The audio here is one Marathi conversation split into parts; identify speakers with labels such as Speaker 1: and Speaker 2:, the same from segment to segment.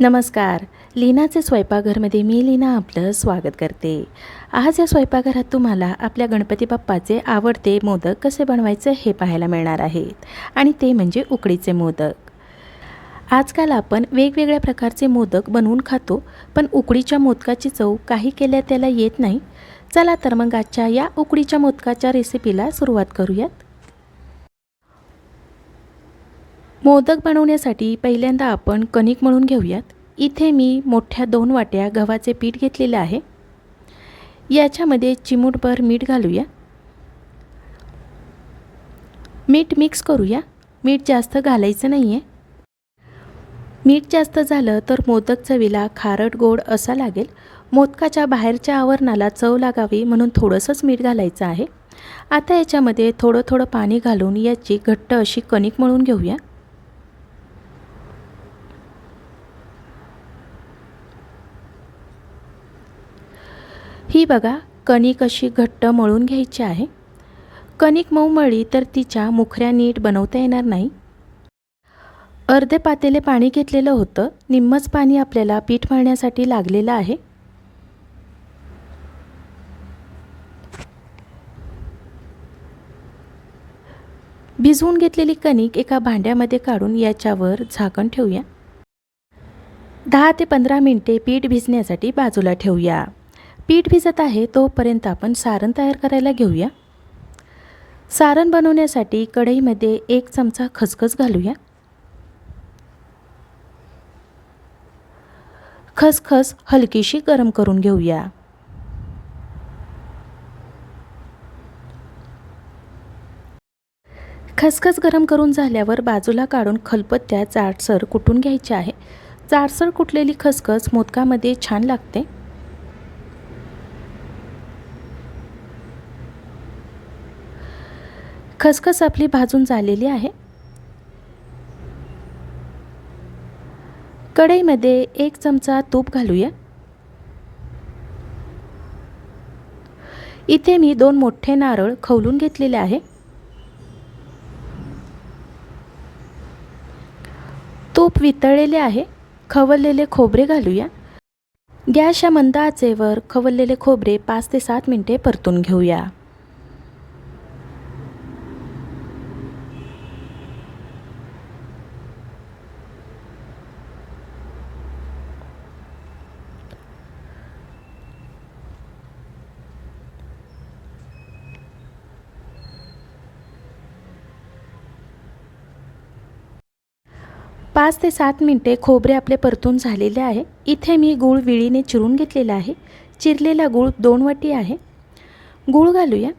Speaker 1: नमस्कार. लीनाचे स्वयंपाकघरमध्ये मी लीना आपलं स्वागत करते. आज या स्वयंपाकघरात तुम्हाला आपल्या गणपती बाप्पाचे आवडते मोदक कसे बनवायचे हे पाहायला मिळणार आहेत आणि ते म्हणजे उकडीचे मोदक. आजकाल आपण वेगवेगळ्या प्रकारचे मोदक बनवून खातो पण उकडीच्या मोदकाची चव काही केल्या त्याला येत नाही. चला तर मग आजच्या या उकडीच्या मोदकाच्या रेसिपीला सुरुवात करूयात. मोदक बनवण्यासाठी पहिल्यांदा आपण कणिक म्हणून घेऊयात. इथे मी मोठ्या दोन वाट्या गव्हाचे पीठ घेतलेले आहे. याच्यामध्ये चिमूटभर मीठ घालूया. मीठ मिक्स करूया. मीठ जास्त घालायचं नाही आहे मीठ जास्त झालं तर मोदक चवीला खारट गोड असा लागेल. मोदकाच्या बाहेरच्या आवरणाला चव लागावी म्हणून थोडंसंच मीठ घालायचं आहे. आता याच्यामध्ये थोडं थोडं पाणी घालून याची घट्ट अशी कणिक मळून घेऊया. ही बघा कणिक अशी घट्ट मळून घ्यायची आहे. कणिक मऊ मळली तर तिच्या मुखऱ्या नीट बनवता येणार नाही. अर्धे पातेले पाणी घेतलेलं होतं. निम्मच पाणी आपल्याला पीठ मळण्यासाठी लागलेलं आहे. भिजवून घेतलेली कणिक एका भांड्यामध्ये काढून याच्यावर झाकण ठेवूया. दहा ते पंधरा मिनटे पीठ भिजण्यासाठी बाजूला ठेवूया. पीठ भिजत आहे तोपर्यंत आपण सारण तयार करायला घेऊया. सारण बनवण्यासाठी कढईमध्ये एक चमचा खसखस घालूया. खसखस हलकीशी गरम करून घेऊया. खसखस गरम करून झाल्यावर बाजूला काढून खलपत्त्या जाडसर कुटून घ्यायची आहे. जाडसर कुटलेली खसखस मोदकामध्ये छान लागते. खसखस आपली भाजून झालेली आहे. कढईमध्ये एक चमचा तूप घालूया. इथे मी दोन मोठे नारळ खवलून घेतलेले आहे. तूप वितळलेले आहे. खवललेले खोबरे घालूया. गॅसच्या मंद आचेवर खवललेले खोबरे पाच ते सात मिनटे परतून घेऊया. पाच ते सात मिनटे खोबरे आपले परतून झालेले आहे. इथे मी गूळ विळीने चिरून घेतलेला आहे. चिरलेला गूळ दोन वाटी आहे. गूळ घालूया.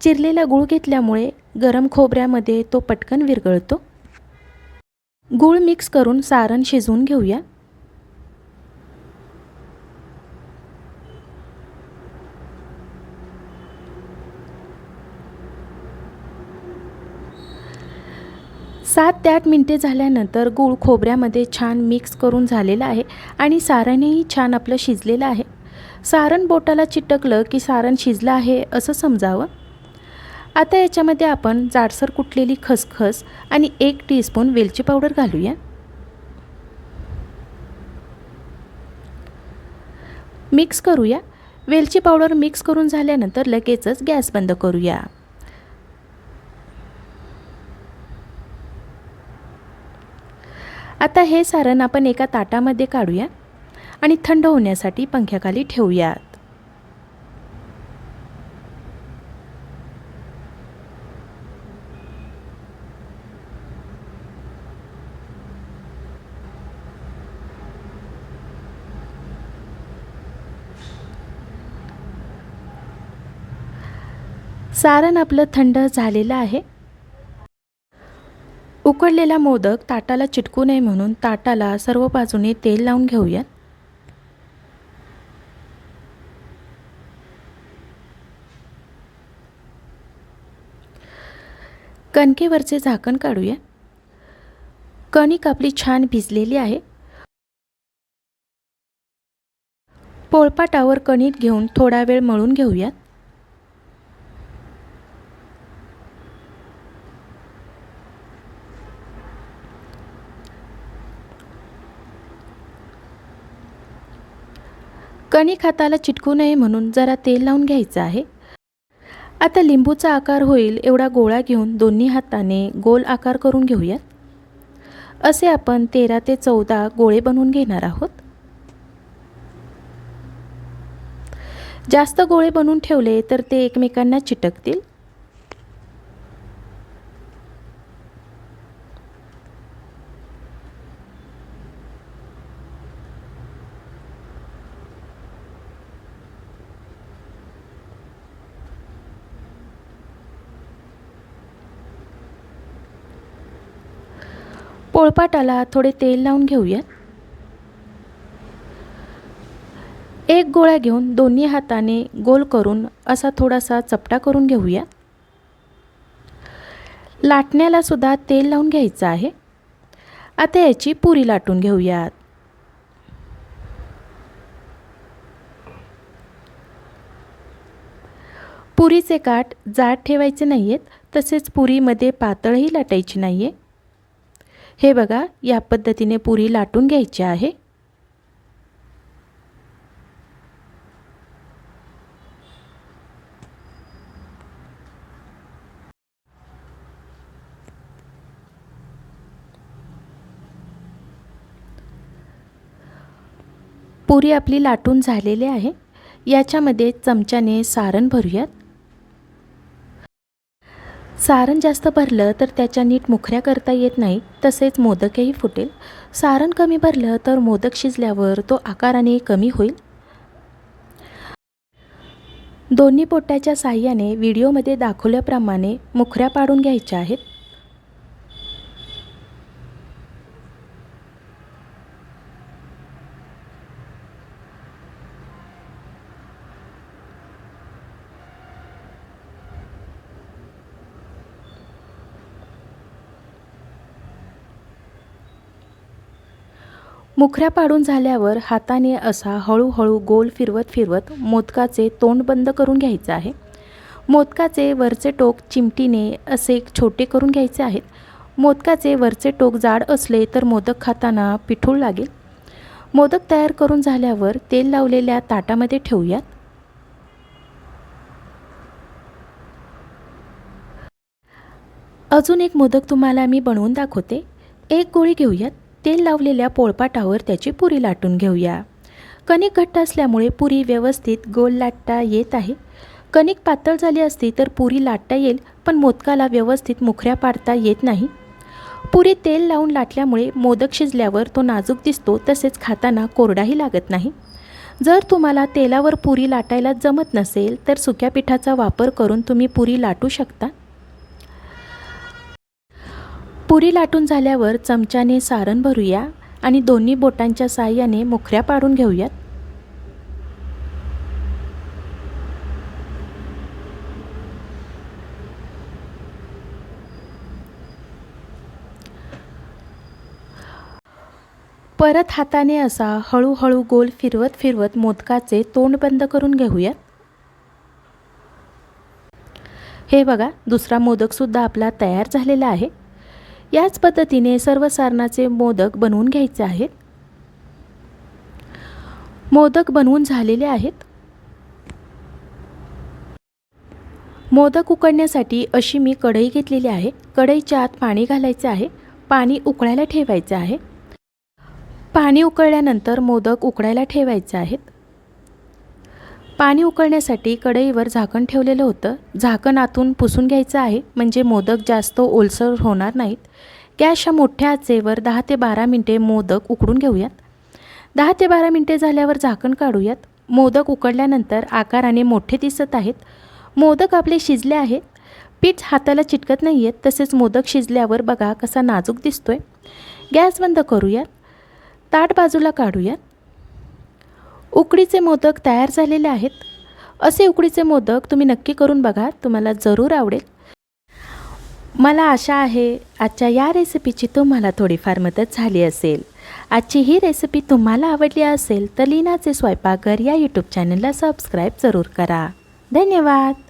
Speaker 1: चिरलेला गूळ घेतल्यामुळे गरम खोबऱ्यामध्ये तो पटकन विरघळतो. गूळ मिक्स करून सारण शिजवून घेऊया. सात ते आठ मिनटे झाल्यानंतर गूळ खोबऱ्यामध्ये छान मिक्स करून झालेलं आहे आणि सारणही छान आपलं शिजलेलं आहे. सारण बोटाला चिटकलं की सारण शिजलं आहे असं समजावं? आता याच्यामध्ये आपण जाडसर कुटलेली खसखस आणि एक टीस्पून वेलची पावडर घालूया. मिक्स करूया. वेलची पावडर मिक्स करून झाल्यानंतर लगेचच गॅस बंद करूया. आता हे सारण आपण एका ताटामध्ये काढूया आणि थंड होण्यासाठी पंख्याखाली ठेवूयात. सारण आपलं थंड झालेलं आहे. उकडलेला मोदक ताटाला चिटकू नये म्हणून ताटाला सर्व बाजूने तेल लावून घेऊयात. कणकेवरचे झाकण काढूया. कणिक आपली छान भिजलेली आहे. पोळपाटावर कणिक घेऊन थोडा वेळ मळून घेऊयात. कणिक हाताला चिटकू नये म्हणून जरा तेल लावून घ्यायचं आहे. आता लिंबूचा आकार होईल एवढा गोळा घेऊन दोन्ही हाताने गोल आकार करून घेऊयात. असे आपण तेरा ते चौदा गोळे बनवून घेणार आहोत. जास्त गोळे बनवून ठेवले तर ते एकमेकांना चिटकतील. पोळपाटाला थोडे तेल लावून घेऊयात. एक गोळा घेऊन दोन्ही हाताने गोल करून असा थोडासा चपटा करून घेऊया. लाटण्याला सुद्धा तेल लावून घ्यायचं आहे. आता याची पुरी लाटून घेऊयात. पुरीचे काठ जाड ठेवायचे नाही आहेत तसेच पुरीमध्ये पातळही लाटायची नाही आहे हे बघा या पद्धतीने पुरी लाटून घ्यायची आहे. पुरी आपली लाटून झालेली आहे. याच्यामध्ये चमच्याने सारण भरूयात. सारण जास्त भरलं तर त्याच्या नीट मुखऱ्या करता येत नाही तसेच मोदकही फुटेल. सारण कमी भरलं तर मोदक शिजल्यावर तो आकाराने कमी होईल. दोन्ही पोट्याच्या साह्याने व्हिडिओमध्ये दाखवल्याप्रमाणे मुखऱ्या पाडून घ्यायच्या आहेत. मुखऱ्या पाडून झाल्यावर हाताने असा हळूहळू गोल फिरवत फिरवत मोदकाचे तोंड बंद करून घ्यायचं आहे. मोदकाचे वरचे टोक चिमटीने असे छोटे करून घ्यायचे आहेत. मोदकाचे वरचे टोक जाड असले तर मोदक खाताना पिठूळ लागेल. मोदक तयार करून झाल्यावर तेल लावलेल्या ताटामध्ये ठेवूयात. अजून एक मोदक तुम्हाला मी बनवून दाखवते. एक गोळी घेऊयात. तेल लावलेल्या पोळपाटावर त्याची पुरी लाटून घेऊया. कणिक घट्ट असल्यामुळे पुरी व्यवस्थित गोल लाटता येत आहे. कणिक पातळ झाली असती तर पुरी लाटता येईल पण मोदकाला व्यवस्थित मुखऱ्या पाडता येत नाही. पुरी तेल लावून लाटल्यामुळे मोदक शिजल्यावर तो नाजूक दिसतो तसेच खाताना कोरडाही लागत नाही. जर तुम्हाला तेलावर पुरी लाटायला जमत नसेल तर सुक्या पिठाचा वापर करून तुम्ही पुरी लाटू शकता. पुरी लाटून झाल्यावर चमच्याने सारण भरूया आणि दोन्ही बोटांच्या साह्याने मुखऱ्या पाडून घेऊयात. परत हाताने असा हळूहळू गोल फिरवत फिरवत मोदकाचे तोंड बंद करून घेऊयात. हे बघा दुसरा मोदकसुद्धा आपला तयार झालेला आहे. याच पद्धतीने सर्व सारणाचे मोदक बनवून घ्यायचे आहेत. मोदक बनवून झालेले आहेत. मोदक उकडण्यासाठी अशी मी कढई घेतलेली आहे. कढईच्या आत पाणी घालायचे आहे. पाणी उकळायला ठेवायचे आहे. पाणी उकळल्यानंतर मोदक उकडायला ठेवायचे आहेत. पाणी उकळण्यासाठी कढईवर झाकण ठेवलेलं होतं. झाकण आतून पुसून घ्यायचं आहे म्हणजे मोदक जास्त ओलसर होणार नाहीत. गॅसच्या मोठ्या आचेवर दहा ते बारा मिनटे मोदक उकडून घेऊयात. दहा ते बारा मिनटे झाल्यावर झाकण काढूयात. मोदक उकडल्यानंतर आकाराने मोठे दिसत आहेत. मोदक आपले शिजले आहेत. पीठ हाताला चिटकत नाही आहेत तसेच मोदक शिजल्यावर बघा कसा नाजूक दिसतोय. गॅस बंद करूयात. ताट बाजूला काढूयात. उकडीचे मोदक तयार झालेले आहेत. असे उकडीचे मोदक तुम्ही नक्की करून बघा तुम्हाला जरूर आवडेल. मला आशा आहे आजच्या या रेसिपीची तुम्हाला थोडीफार मदत झाली असेल. आजची ही रेसिपी तुम्हाला आवडली असेल तर लीनाचे स्वयंपाकघर या यूट्यूब चॅनलला सबस्क्राईब जरूर करा. धन्यवाद!